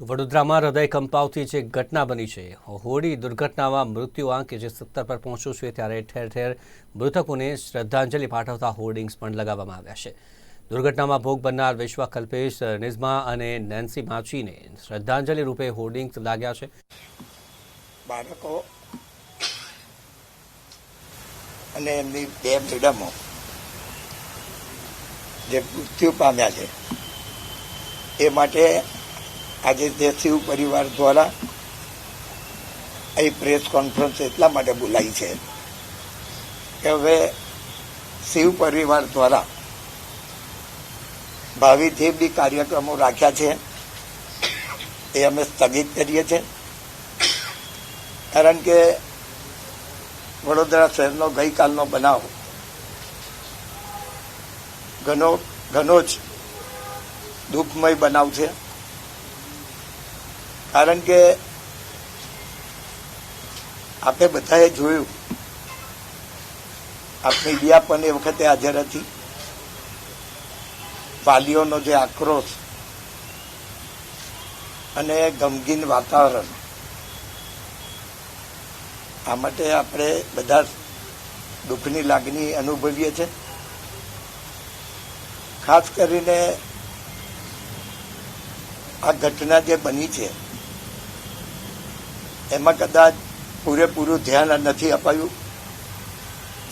તો વડોદરામાં હૃદય કંપાવતી જે ઘટના બની છે. હોડી દુર્ઘટનામાં મૃત્યુ આંક જે સત્તર પર પહોંચ્યું છે ત્યારે ઠેર ઠેર મૃતકોને શ્રદ્ધાંજલિ પાઠવતા હોર્ડિંગ્સ પણ લગાવવામાં આવ્યા છે. દુર્ઘટનામાં ભોગ બનનાર વિશ્વ કલ્પેશ, નિઝમા અને નેન્સી માચીને શ્રદ્ધાંજલિ રૂપે હોર્ડિંગ્સ લાગ્યા છે. બાળકો અને એમની બે મેડમો જે મૃત્યુ પામ્યા છે, એ માટે આજે જે શિવ પરિવાર દ્વારા અહીં પ્રેસ કોન્ફરન્સ એટલા માટે બોલાવી છે કે હવે શિવ પરિવાર દ્વારા ભાવિ જે બી કાર્યક્રમો રાખ્યા છે. એ અમે સ્થગિત કરીએ છીએ. કારણ કે વડોદરા શહેરનો ગઈકાલનો બનાવ ઘણો ઘણો જ દુઃખમય બનાવ છે. કારણ કે આપણે બધાએ જોયું. આપણી મીડિયા પણ એ વખતે હાજર હતી. વાલીઓનો જે આક્રોશ અને ગમગીન વાતાવરણ. આ માટે આપણે બધા દુઃખની લાગણી અનુભવીએ છીએ. ખાસ કરીને આ ઘટના જે બની છે એમાં કદાચ પૂરેપૂરું ધ્યાન નથી અપાયું.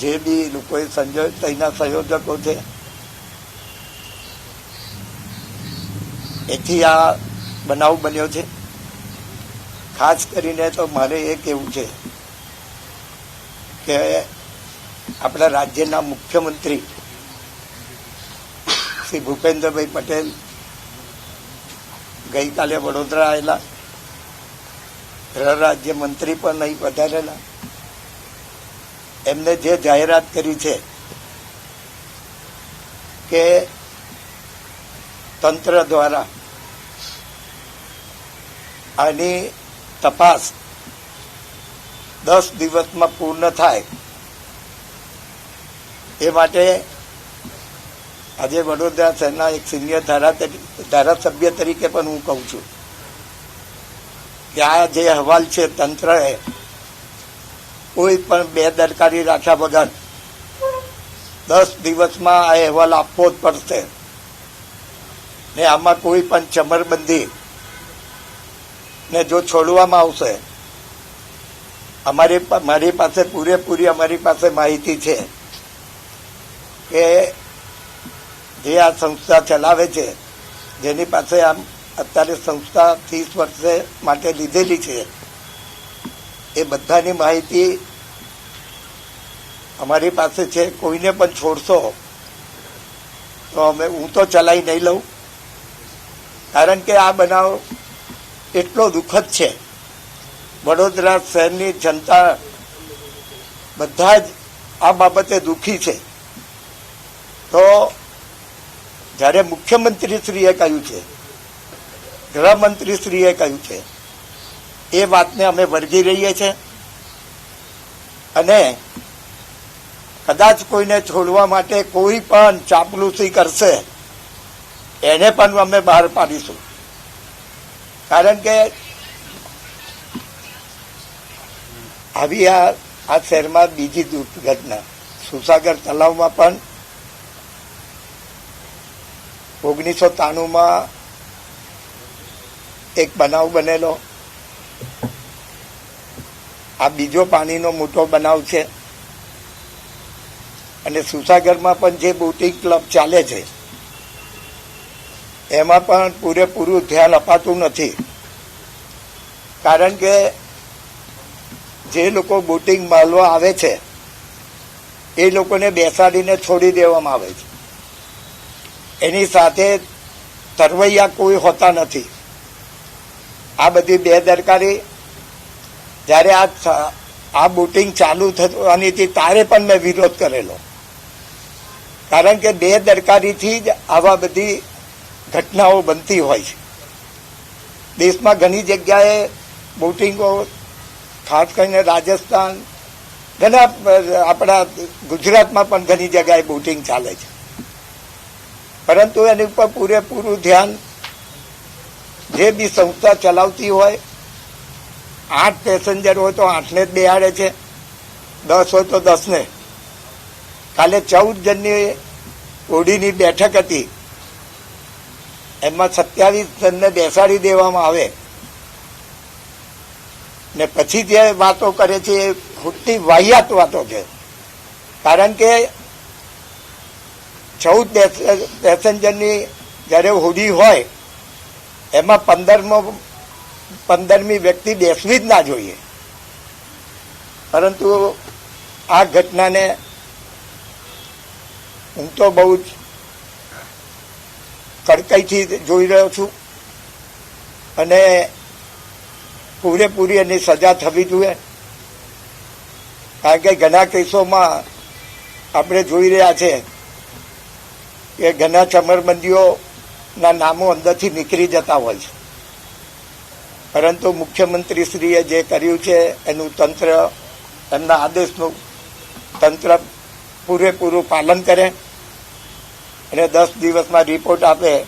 જે બી લોકોએ સંજોય તેના સંયોજકો છે. એથી આ બનાવ બન્યો છે. ખાસ કરીને તો મારે એ કહેવું છે કે આપણા રાજ્યના મુખ્યમંત્રી શ્રી ભૂપેન્દ્રભાઈ પટેલ ગઈકાલે વડોદરા આવેલા ગૃહ રાજ્ય મંત્રી પણ અહીં પધારેલા એમને જે જાહેરાત કરી છે કે તંત્ર દ્વારા આની તપાસ દસ દિવસમાં પૂર્ણ થાય એ માટે આજે વડોદરા શહેરના એક સિનિયર ધારા ધારાસભ્ય તરીકે પણ હું કહું છું. કે આ જે અહેવાલ છે તંત્રએ કોઈ પણ બેદરકારી રાખ્યા વગર દસ દિવસમાં આ અહેવાલ આપવો જ પડશે. ને આમાં કોઈ પણ ચમરબંધી ને જો છોડવામાં આવશે, અમારી મારી પાસે પૂરેપૂરી અમારી પાસે માહિતી છે કે જે આ સંસ્થા ચલાવે છે, જેની પાસે આમ અત્યારે સંસ્થા ત્રીસ વર્ષે માટે લીધેલી છે. એ બધાની માહિતી અમારી પાસે છે. કોઈને પણ છોડશો તો અમે, હું તો ચલાવી નહીં લઉં. કારણ કે આ બનાવ એટલો દુઃખદ છે. વડોદરા શહેરની જનતા બધા જ આ બાબતે દુઃખી છે. તો જ્યારે મુખ્યમંત્રીશ્રીએ કહ્યું છે ગૃહમંત્રીશ્રીએ કહ્યું છે. એ વાતને અમે વળગી રહીએ છીએ અને કદાચ કોઈને છોડવા માટે કોઈ પણ ચાપલુસી કરશે, એને પણ અમે બહાર પાડીશું. કારણ કે આવી આ શહેરમાં બીજી દુર્ઘટના. સુસાગર તલાવમાં પણ ઓગણીસો ત્રાણુંમાં એક બનાવ બનેલો. આ બીજો પાણીનો મોટો બનાવ છે. અને સુસાગરમાં પણ જે બોટિંગ ક્લબ ચાલે છે, એમાં પણ પૂરેપૂરું ધ્યાન અપાતું નથી. કારણ કે જે લોકો બોટિંગ માલવા આવે છે, એ લોકોને બેસાડીને છોડી દેવામાં આવે છે. એની સાથે તરવૈયા કોઈ હોતા નથી. આ બધી બેદરકારી, જ્યારે આ આ બોટિંગ ચાલુ થવાની હતી તારે પણ મેં વિરોધ કરેલો. કારણ કે બેદરકારીથી જ આવા બધી ઘટનાઓ બનતી હોય છે. દેશમાં ઘણી જગ્યાએ બોટિંગો, ખાસ કરીને રાજસ્થાન, ઘણા આપણા ગુજરાતમાં પણ ઘણી જગ્યાએ બોટિંગ ચાલે છે. પરંતુ એની ઉપર પૂરેપૂરું ધ્યાન જે બી સંસ્થા ચલાવતી હોય, આઠ પેસેન્જર હોય તો આઠને જ બેહાડે છે. દસ હોય તો દસને. કાલે ચૌદ જણની ઓડીની બેઠક હતી. એમાં સત્યાવીસ જણને બેસાડી દેવામાં આવે. ને પછી જે વાતો કરે છે એ ખોટી વાહિયાત વાતો છે. કારણ કે ચૌદ પેસેન્જરની જ્યારે હોડી હોય એમાં પંદરમો પંદરમી વ્યક્તિ બેસવી જ ના જોઈએ. પરંતુ આ ઘટનાને હું તો બહુ જ કડકાઈથી જોઈ રહ્યો છું અને પૂરેપૂરી એની સજા થવી જોઈએ. કારણ કે ઘણા કેસોમાં આપણે જોઈ રહ્યા છે કે ઘણા ચમરબંધીઓના નામો અંદરથી નીકળી જતા હોય છે. પરંતુ મુખ્યમંત્રીશ્રીએ જે કર્યું છે, એનું તંત્ર, એમના આદેશનું તંત્ર પૂરેપૂરું પાલન કરે અને દસ દિવસમાં રિપોર્ટ આપે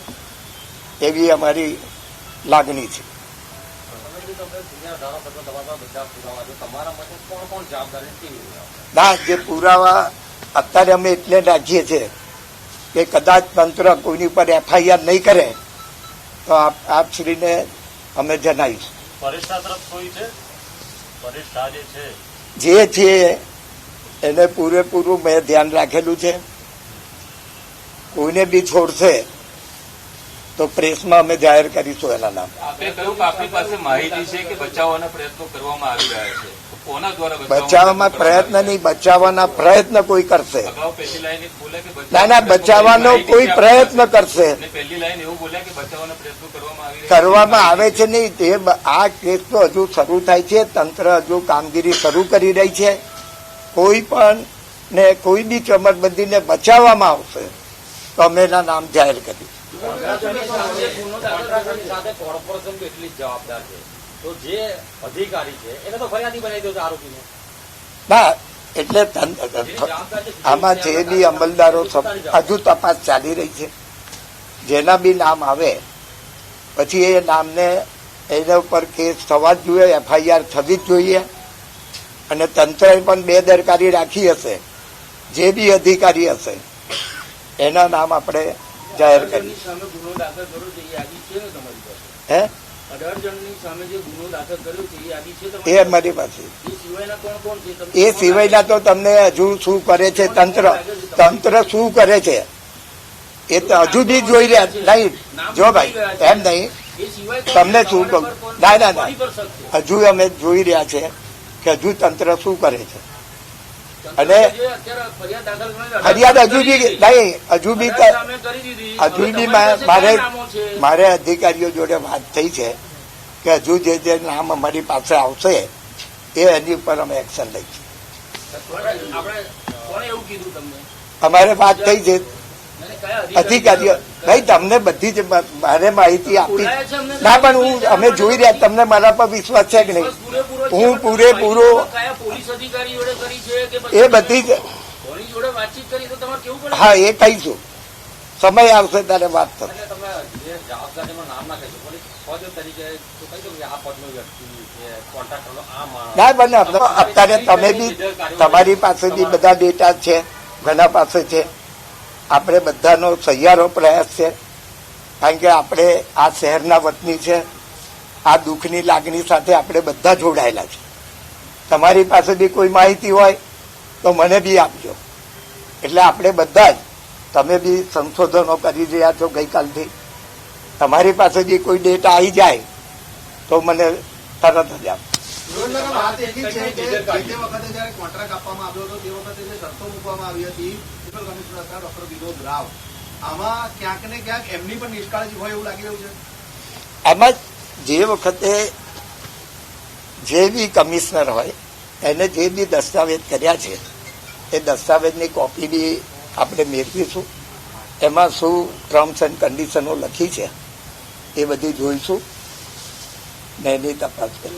એવી અમારી લાગણી છે. ના, જે પુરાવા અત્યારે અમે એટલે રાખીએ છીએ કે કદાચ તંત્ર કોઈની ઉપર એફઆઈઆર નહીં કરે તો આપ આપશ્રીને અમે જણાવીશું. જે છે. એને પૂરેપૂરું મેં ધ્યાન રાખેલું છે. કોઈને બી છોડશે તો પ્રેસમાં અમે જાહેર કરીશું એના નામ. આપે કહ્યું કે આપની પાસે માહિતી છે કે બચાવવાના પ્રયત્નો કરવામાં આવી રહ્યા છે. બચાવવામાં પ્રયત્ન નહીં બચાવવાના પ્રયત્ન કોઈ કરશે. અગાઉ પહેલી લાઈન એક બોલ્યા કે ના ના બચાવવાનો કોઈ પ્રયત્ન કરશે. અને પહેલી લાઈન એવું બોલ્યા કે બચાવવાના પ્રયત્નો કરવામાં આવી રહ્યા કરવામાં આવે છે નહીં તે આ કેસ તો હજુ શરૂ થાય છે તંત્ર હજુ કામગીરી શરૂ કરી રહી છે. કોઈ પણ ને કોઈ બી ચમરબંધીને બચાવવામાં આવશે તો અમે એના નામ જાહેર કરીશું. કોન્ટ્રાક્ટરની સાથે કોર્પોરેશન બી એટલી જ જવાબદાર છે તો જે અધિકારી છે એને તો ફરિયાદી બનાવી દો આરોપીને. ના એટલે આમાં જે બી અમલદારો હજુ તપાસ ચાલી રહી છે. જેના બી નામ આવે પછી એ નામને એના ઉપર કેસ થવા જ જોઈએ એફઆઈઆર થવી જ જોઈએ અને તંત્રએ પણ બેદરકારી રાખી હશે. જે બી અધિકારી હશે એના નામ આપણે જાહેર પાસે? હે? એ તમારી પાસે? એ સિવાયના તો તમને હજુ શું કરે છે? તંત્ર તંત્ર શું કરે છે? એ તો હજુ બી જોઈ રહ્યા નહીં. જો ભાઈ એમ નહીં. તમને શું કહું? ના, ના, ના. હજુ અમે જોઈ રહ્યા છે કે હજુ તંત્ર શું કરે છે? અને ફરિયાદ હજુ બી નહીં હજુ બી. હજુ બી મારે? મારે અધિકારીઓ જોડે વાત થઈ છે કે હજુ જે જે નામ અમારી પાસે આવશે એ એની ઉપર અમે એક્શન લઈશું અમારે વાત થઈ છે અધિકારીઓ. ભાઈ તમને બધી જ મારે માહિતી આપી. ના પણ હું અમે જોઈ રહ્યા તમને મારા પર વિશ્વાસ છે કે નહીં. હું પૂરેપૂરો- કયા પોલીસ અધિકારી જોડે કરી છે કે એ બધી જ કોની જોડે વાતચીત કરી તો તમારે કેવું પડે? હા એ કહીશું સમય આવશે ત્યારે વાત થશે. એટલે તમે જે જવાબદારીમાં નામ ના કહેશો પોલીસ પદ તરીકે તો કહી દો કે આ પદનો વ્યક્તિ છે કોન્ટ્રાક્ટરનો આ માણસ ના બને અત્યારે તમે બી તમારી પાસે બી બધા ડેટા છે ઘણા પાસે છે. આપણે બધાનો સહિયારો પ્રયાસ છે. કારણ કે આપણે આ શહેરના વતની છે. આ દુઃખની લાગણી સાથે આપણે બધા જોડાયેલા છે. તમારી પાસે બી કોઈ માહિતી હોય તો મને બી આપજો. એટલે આપણે બધા જ તમે બી સંશોધનો કરી રહ્યા છો ગઈકાલથી. તમારી પાસે બી કોઈ ડેટા આવી જાય તો મને તરત જ આપો સુરેન્દ્રનગર વાત એટલી છે કે જે વખતે જયારે કોન્ટ્રાક્ટ આપવામાં આવ્યો હતો તે વખતે જે શરતો મૂકવામાં આવી હતી મ્યુનિસિપલ કમિશનર હતા ડોક્ટર વિનોદ રાવ. આમાં ક્યાંક ને ક્યાંક એમની પણ નિષ્કાળજી હોય એવું લાગી રહ્યું છે. આમાં જે વખતે જે બી કમિશનર હોય એને જે બી દસ્તાવેજ કર્યા છે એ દસ્તાવેજની કોપી બી આપણે મેળવીશું. એમાં શું ટર્મ્સ એન્ડ કન્ડિશનો લખી છે એ બધી જોઈશું. ને તપાસ કરી.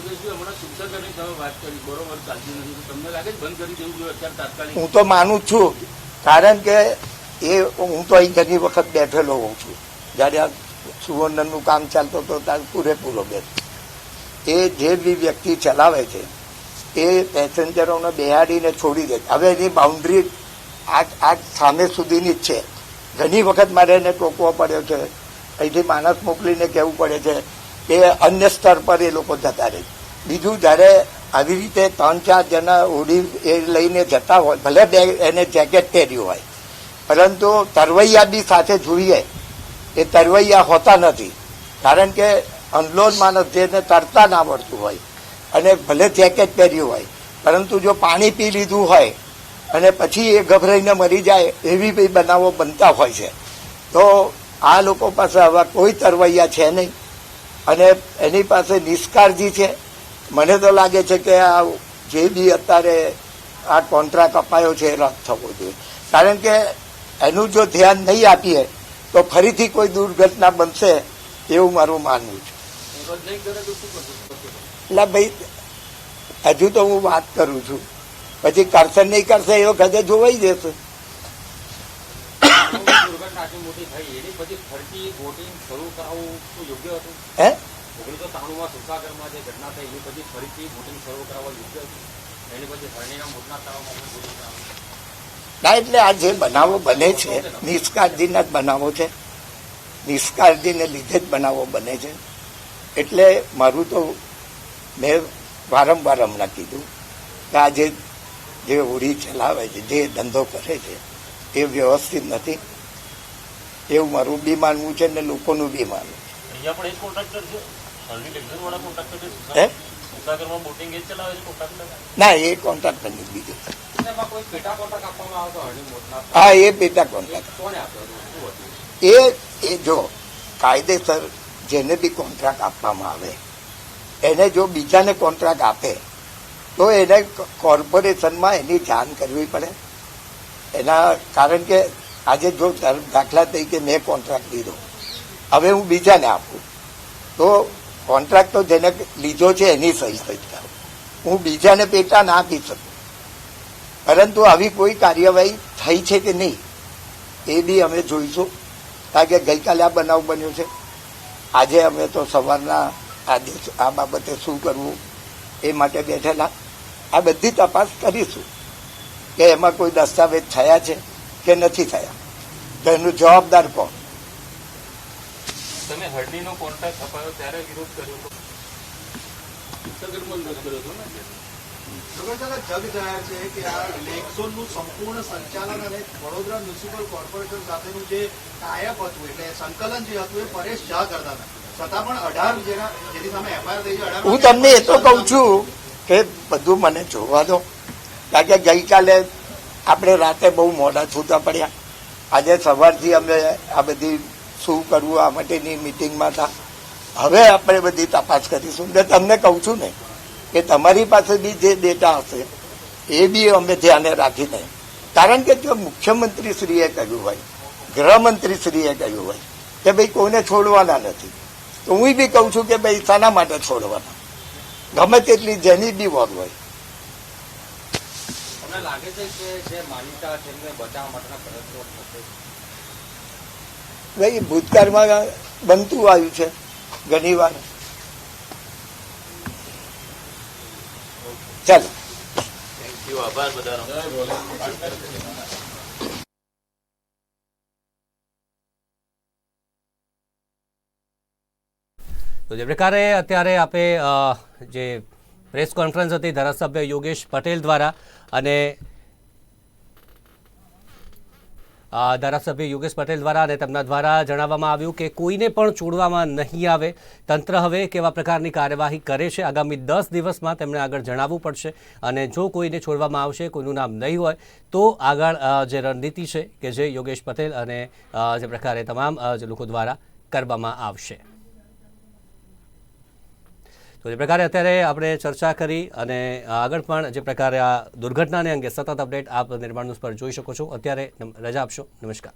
હું તો માનું જ છું. કારણ કે એ હું તો અહીં ઘણી વખત બેઠેલો હોઉં છું. જ્યારે આ સુવર્ણનનું કામ ચાલતો હતું ત્યારે પૂરેપૂરો બેસ એ જે બી વ્યક્તિ ચલાવે છે એ પેસેન્જરોને બેહાડીને છોડી દે હવે એની બાઉન્ડ્રી આ આ સામે સુધીની જ છે. ઘણી વખત મારે એને ટોકવો પડ્યો છે. અહીંથી માણસ મોકલીને કહેવું પડે છે કે અન્ય સ્તર પર એ લોકો જતા રહે. બીજું જ્યારે આવી રીતે ત્રણ ચાર જણા હોડી એ લઈને જતા હોય, ભલે બે એને જેકેટ પહેર્યું હોય, પરંતુ તરવૈયા બી સાથે જોઈએ, એ તરવૈયા હોતા નથી. કારણ કે અનલોન માણસ જેને તરતા ના આવડતું હોય અને ભલે જેકેટ પહેર્યું હોય, પરંતુ જો પાણી પી લીધું હોય અને પછી એ ગભરાઈને મરી જાય, એવી બી બનાવો બનતા હોય છે. તો આ લોકો પાસે હવે કોઈ તરવૈયા છે નહીં. અને એની પાસે નિષ્કાળજી છે. મને તો લાગે છે કે આ જે બી અત્યારે આ કોન્ટ્રાક્ટ અપાયો છે, એ રદ થવો જોઈએ. કારણ કે એનું જો ધ્યાન નહીં આપીએ, તો ફરીથી કોઈ દુર્ઘટના બનશે એવું મારું માનવું છે. એટલે ભાઈ, હજુ તો હું વાત કરું છું. પછી કરશે, નહીં કરશે, એ વખતે જોવાઈ જશે. આટલી મોટી થઈ એની પછી ફરતી બોટિંગ શરૂ કરાવવું શું યોગ્ય હતું? હે? ઓગણીસો ત્રાણુંમાં સુરસાગરમાં જે ઘટના થઈ એની પછી ફરીથી બોટિંગ શરૂ કરાવવા યોગ્ય હતું? એની પછી હરણીના મોટના તળાવમાં બોટિંગ કરાવવું. ના એટલે આ જે બનાવો બને છે નિષ્કાળજીના જ બનાવો છે. નિષ્કાળજીને લીધે જ બનાવો બને છે. એટલે મારું તો મેં વારંવાર હમણાં કીધું કે આ જે જે હોડી ચલાવે છે જે ધંધો કરે છે એ વ્યવસ્થિત નથી. એવું મારું બી માનવું છે ને લોકોનું બી માનવું કોન્ટ્રાક્ટર છે? હલ્દી ટેક્સન વાળા કોન્ટ્રાક્ટર હે? છે સુસાગરમાં બોટિંગ એ જ ચલાવે છે કોન્ટ્રાક્ટર ના એ કોન્ટ્રાક્ટ નહીં બીજું હા એ પેટા કોન્ટ્રાક્ટ એ એ જો કાયદેસર જેને બી કોન્ટ્રાક્ટ આપવામાં આવે એને જો બીજાને કોન્ટ્રાક્ટ આપે તો એને કોર્પોરેશનમાં એની જાણ કરવી પડે. એના કારણ કે આજે જો દાખલા તરીકે મેં કોન્ટ્રાક્ટ લીધો. હવે હું બીજાને આપું. તો કોન્ટ્રાક્ટ તો જેને લીધો છે એની સહી સહી કરું હું બીજાને પેટા ના આપી શકું. પરંતુ આવી કોઈ કાર્યવાહી થઈ છે કે નહીં, એ બી અમે જોઈશું. કારણ કે ગઈકાલે આ બનાવ બન્યો છે. આજે અમે તો સવારના આદેશ આ બાબતે શું કરવું એ માટે બેઠેલા. આ બધી તપાસ કરીશું કે એમાં કોઈ દસ્તાવેજ થયા છે. કે નથી થયા. તો એનું જવાબદાર કોણ? તમે હરણીનો કોન્ટ્રાક્ટ અપાયો ત્યારે વિરોધ કર્યો હતો. જગ જાહેર છે કે આ લેક સંપૂર્ણ સંચાલન અને વડોદરા મ્યુનિસિપલ કોર્પોરેશન સાથેનું જે ટાયપ હતું એટલે સંકલન જે હતું એ પરેશ ઝા કરતા હતા. છતાં પણ અઢાર જેના જેની સામે એફઆઈઆર થઈ છે હું તમને એ તો કહું છું કે બધું મને જોવા દો. કારણ કે ગઈકાલે આપણે રાતે બહુ મોડા છૂટા પડ્યા. આજે સવારથી અમે આ બધી શું કરવું, આ માટેની મિટિંગમાં હતા. હવે આપણે બધી તપાસ કરીશું. એટલે તમને કહું છું ને કે તમારી પાસે બી જે ડેટા હશે, એ બી અમે ધ્યાને રાખીને. કારણ કે જો મુખ્યમંત્રીશ્રીએ કહ્યું હોય, ગૃહમંત્રીશ્રીએ કહ્યું હોય, કે ભાઈ કોઈને છોડવાના નથી, તો હું બી કહું છું કે ભાઈ શાના માટે છોડવાના. ગમે તેટલી જેની બી વોર હોય તમને લાગે છે કે જે માન્યતા છે એમને બચાવવા માટેના પ્રયત્નો થશે? ભાઈ ભૂતકાળમાં બનતું આવ્યું છે ઘણી વાર. ચાલો. થેન્ક યુ આભાર બધાનો. તો જે પ્રકારે અત્યારે આપે જે પ્રેસ કોન્ફરન્સ હતી ધારાસભ્ય યોગેશ પટેલ દ્વારા અને ધારાસભ્ય યોગેશ પટેલ દ્વારા અને તેમના દ્વારા જણાવવામાં આવ્યું કે કોઈને પણ છોડવામાં નહીં આવે. તંત્ર હવે કેવા પ્રકારની કાર્યવાહી કરે છે? આગામી દસ દિવસમાં તેમણે આગળ જણાવવું પડશે. અને જો કોઈને છોડવામાં આવશે, કોઈનું નામ નહીં હોય, તો આગળ જે રણનીતિ છે કે જે યોગેશ પટેલ અને જે પ્રકારે તમામ જે લોકો દ્વારા કરવામાં આવશે. તો જે પ્રકારે અત્યારે આપણે ચર્ચા કરી અને આગળ પણ જે પ્રકારે આ દુર્ઘટનાને અંગે સતત અપડેટ આપ નિર્માણ પર જોઈ શકો છો. અત્યારે રજા આપશો. નમસ્કાર.